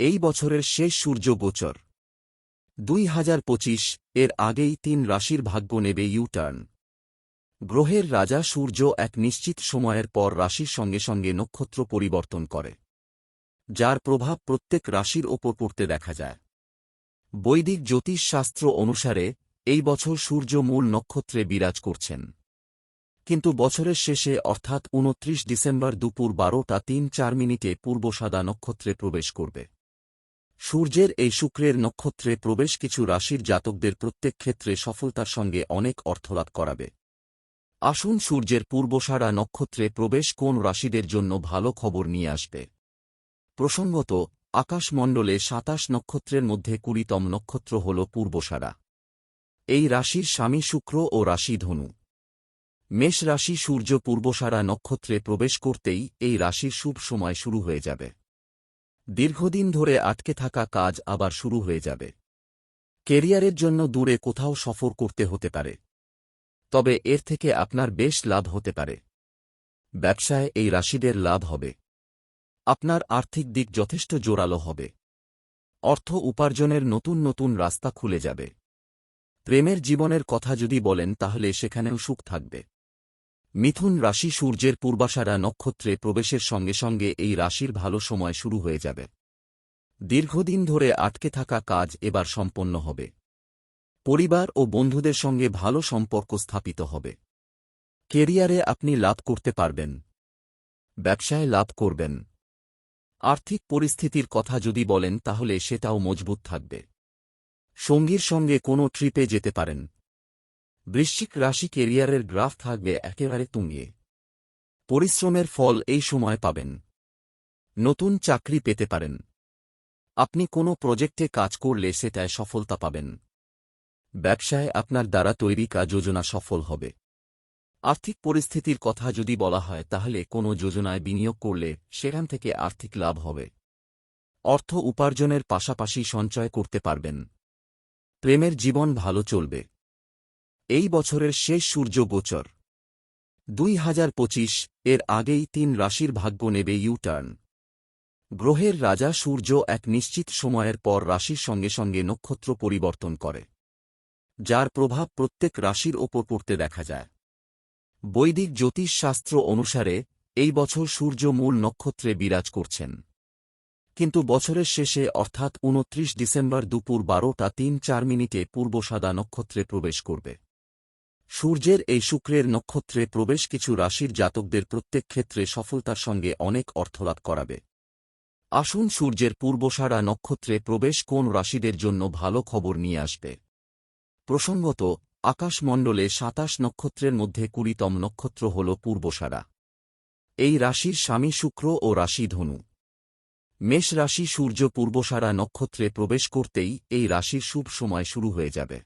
এই বছরের শেষ সূর্য গোচর। দুই হাজার পঁচিশ এর আগেই তিন রাশির ভাগ্য নেবে ইউটার্ন। গ্রহের রাজা সূর্য এক নিশ্চিত সময়ের পর রাশির সঙ্গে সঙ্গে নক্ষত্র পরিবর্তন করে, যার প্রভাব প্রত্যেক রাশির ওপর পড়তে দেখা যায়। বৈদিক জ্যোতিষশাস্ত্র অনুসারে এই বছর সূর্য মূল নক্ষত্রে বিরাজ করছেন। কিন্তু বছরের শেষে অর্থাৎ উনত্রিশ ডিসেম্বর দুপুর বারোটা তিন চার মিনিটে পূর্বসাদা নক্ষত্রে প্রবেশ করবে। সূর্যের এই শুক্রের নক্ষত্রে প্রবেশ কিছু রাশির জাতকদের প্রত্যেক ক্ষেত্রে সফলতার সঙ্গে অনেক অর্থলাভ করাবে। আসুন সূর্যের পূর্বসারা নক্ষত্রে প্রবেশ কোন রাশিদের জন্য ভালো খবর নিয়ে আসবে। প্রসঙ্গত, আকাশমণ্ডলে সাতাশ নক্ষত্রের মধ্যে কুড়িতম নক্ষত্র হল পূর্বসারা। এই রাশির স্বামী শুক্র ও রাশি ধনু। মেষ রাশি সূর্য পূর্বসারা নক্ষত্রে প্রবেশ করতেই এই রাশির শুভ সময় শুরু হয়ে যাবে। দীর্ঘদিন ধরে আটকে থাকা কাজ আবার শুরু হয়ে যাবে। কেরিয়ারের জন্য দূরে কোথাও সফর করতে হতে পারে। তবে এর থেকে আপনার বেশ লাভ হতে পারে। ব্যবসায় এই রাশিদের লাভ হবে। আপনার আর্থিক দিক যথেষ্ট জোরালো হবে। অর্থ উপার্জনের নতুন নতুন রাস্তা খুলে যাবে। প্রেমের জীবনের কথা যদি বলেন তাহলে সেখানেও সুখ থাকবে। মিথুন রাশি সূর্যের পূর্বাশারা নক্ষত্রে প্রবেশের সঙ্গে সঙ্গে এই রাশির ভালো সময় শুরু হয়ে যাবে। দীর্ঘদিন ধরে আটকে থাকা কাজ এবার সম্পন্ন হবে। পরিবার ও বন্ধুদের সঙ্গে ভালো সম্পর্ক স্থাপিত হবে। কেরিয়ারে আপনি লাভ করতে পারবেন। ব্যবসায় লাভ করবেন। আর্থিক পরিস্থিতির কথা যদি বলেন তাহলে সেটাও মজবুত থাকবে। সঙ্গীর সঙ্গে কোনো ট্রিপে যেতে পারেন। বৃশ্চিক রাশি কেরিয়ারের গ্রাফ থাকবে একেবারে তুঙ্গে। পরিশ্রমের ফল এই সময় পাবেন। নতুন চাকরি পেতে পারেন। আপনি কোনো প্রজেক্টে কাজ করলে সেটায় সফলতা পাবেন। ব্যবসায় আপনার দ্বারা তৈরি কাজ যোজনা সফল হবে। আর্থিক পরিস্থিতির কথা যদি বলা হয়, তাহলে কোনো যোজনায় বিনিয়োগ করলে সেখান থেকে আর্থিক লাভ হবে। অর্থ উপার্জনের পাশাপাশি সঞ্চয় করতে পারবেন। প্রেমের জীবন ভালো চলবে। এই বছরের শেষ সূর্য গোচর। দুই হাজার পঁচিশ এর আগেই তিন রাশির ভাগ্য নেবে ইউটার্ন। গ্রহের রাজা সূর্য এক নিশ্চিত সময়ের পর রাশির সঙ্গে সঙ্গে নক্ষত্র পরিবর্তন করে, যার প্রভাব প্রত্যেক রাশির ওপর পড়তে দেখা যায়। বৈদিক জ্যোতিষশাস্ত্র অনুসারে এই বছর সূর্য মূল নক্ষত্রে বিরাজ করছেন। কিন্তু বছরের শেষে অর্থাৎ উনত্রিশ ডিসেম্বর দুপুর বারোটা তিন চার মিনিটে পূর্বসাদা নক্ষত্রে প্রবেশ করবে। সূর্যের এই শুক্রের নক্ষত্রে প্রবেশ কিছু রাশির জাতকদের প্রত্যেক ক্ষেত্রে সফলতার সঙ্গে অনেক অর্থলাভ করাবে। আসুন সূর্যের পূর্বসারা নক্ষত্রে প্রবেশ কোন রাশিদের জন্য ভালো খবর নিয়ে আসবে। প্রসঙ্গত, আকাশমণ্ডলে সাতাশ নক্ষত্রের মধ্যে কুড়িতম নক্ষত্র হল পূর্বসারা। এই রাশির স্বামী শুক্র ও রাশি ধনু। মেষ রাশি সূর্য পূর্বসারা নক্ষত্রে প্রবেশ করতেই এই রাশির শুভ সময় শুরু হয়ে যাবে।